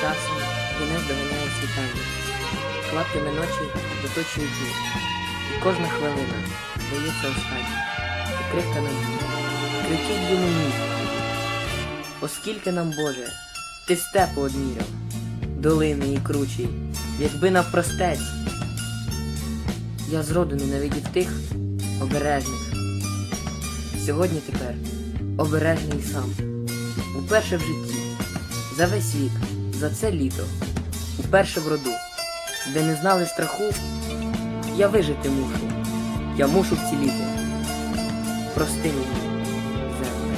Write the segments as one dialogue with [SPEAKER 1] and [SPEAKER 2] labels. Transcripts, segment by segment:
[SPEAKER 1] часом кінець доганяє світання. Клаптями ночі доточують дні. І кожна хвилина здається остання. І крихка надії. Кричить йому ні. Оскільки нам, Боже, ти степу одміряв, долини і кручі, якби навпростець. Я зроду ненавидів тих обережних. Сьогодні тепер обережний сам. Уперше в житті, за весь вік, за це літо, уперше в роду, де не знали страху, я вижити мушу, я мушу вціліти. Прости мені, земле,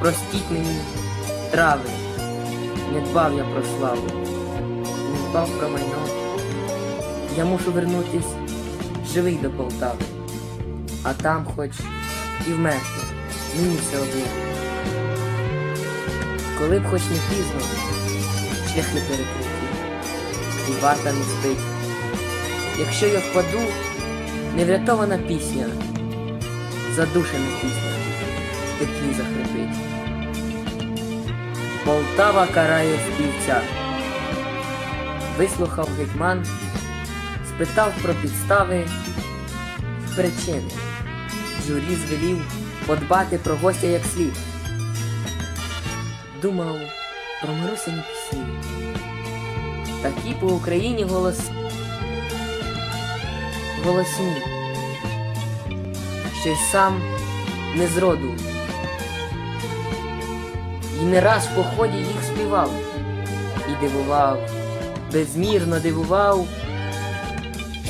[SPEAKER 1] простіть мені трави, не дбав я про славу, не дбав про майно. Я мушу вернутись живий до Полтави, а там хоч і вмерти, мені все одно. Коли б хоч не пізно, шляхи перекриті, і варта не спить. Якщо я впаду, неврятована пісня, задушена пісня, петлі захрипить. Полтава карає співця. Вислухав гетьман, спитав про підстави причини. Журі звелів подбати про гостя як слід. Думав про Марусині пісні. Такі по Україні голос... голосні. Що й сам не зроду. І не раз в поході їх співав і дивував, безмірно дивував,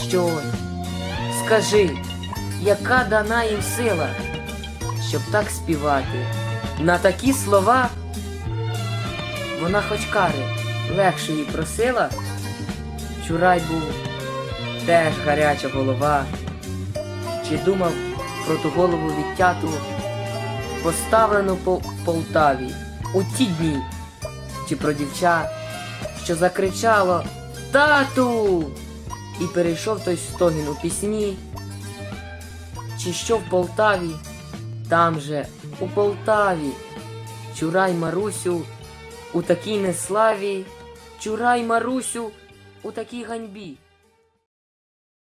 [SPEAKER 1] що скажи, яка дана їм сила, щоб так співати. На такі слова вона хоч кари легше їй просила, Чурай був теж гаряча голова, чи думав про ту голову відтяту, поставлену по Полтаві у ті дні, чи про дівча, що закричало Тату! І перейшов той стогін у пісні, чи що в Полтаві, там же, у Полтаві, Чурай Марусю у такій неславі, Чурай Марусю у такій ганьбі.